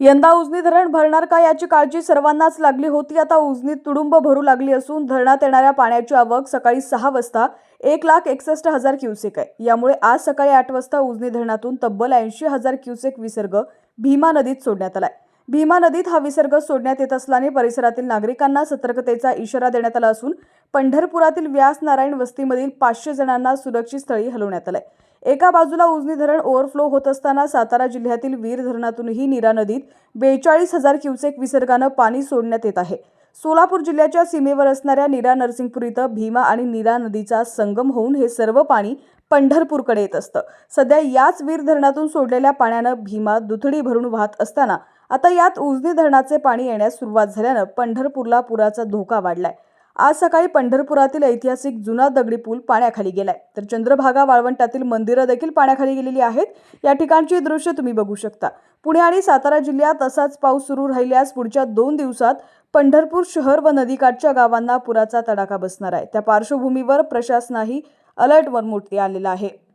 यंदा उजनी धरण भरणार का याची काळजी सर्वांनाच लागली होती. आता उजनीत तुडुंब भरू लागली असून धरणात येणाऱ्या पाण्याची आवक सकाळी सहा वाजता एक लाख एकसष्ट हजार क्युसेक आहे. यामुळे आज सकाळी आठ वाजता उजनी धरणातून तब्बल ऐंशी हजार क्युसेक विसर्ग भीमा नदीत सोडण्यात आलाय. भीमा नदीत हा विसर्ग सोडण्यात येत असल्याने परिसरातील नागरिकांना सतर्कतेचा इशारा देण्यात आला असून पंढरपुरातील व्यास नारायण वस्तीमधील पाचशे जणांना सुरक्षित स्थळी हलवण्यात आलंय. एका बाजूला उजनी धरण ओव्हरफ्लो होत असताना सातारा जिल्ह्यातील वीर धरणातूनही नीरा नदीत बेचाळीस हजार क्युसेक विसर्गानं पाणी सोडण्यात येत आहे. सोलापूर जिल्ह्याच्या सीमेवर असणाऱ्या नीरा नरसिंगपूर इथं भीमा आणि नीरा नदीचा संगम होऊन हे सर्व पाणी पंढरपूरकडे येत असतं. सध्या याच वीर धरणातून सोडलेल्या पाण्यानं भीमा दुथडी भरून वाहत असताना आता यात उजनी धरणाचे पाणी येण्यास सुरुवात झाल्यानं पंढरपूरला पुराचा धोका वाढलाय. आज सकाळी पंढरपुरातील ऐतिहासिक जुना दगडी पूल पाण्याखाली गेलाय. तर चंद्रभागा वाळवंटातील मंदिरं देखील पाण्याखाली गेलेली आहेत. या ठिकाणची दृश्य तुम्ही बघू शकता. पुणे आणि सातारा जिल्ह्यात असाच पाऊस सुरू राहिल्यास पुढच्या दोन दिवसात पंढरपूर शहर व नदीकाठच्या गावांना पुराचा तडाखा बसणार आहे. त्या पार्श्वभूमीवर प्रशासनाही अलर्टवर मोठी आलेला आहे.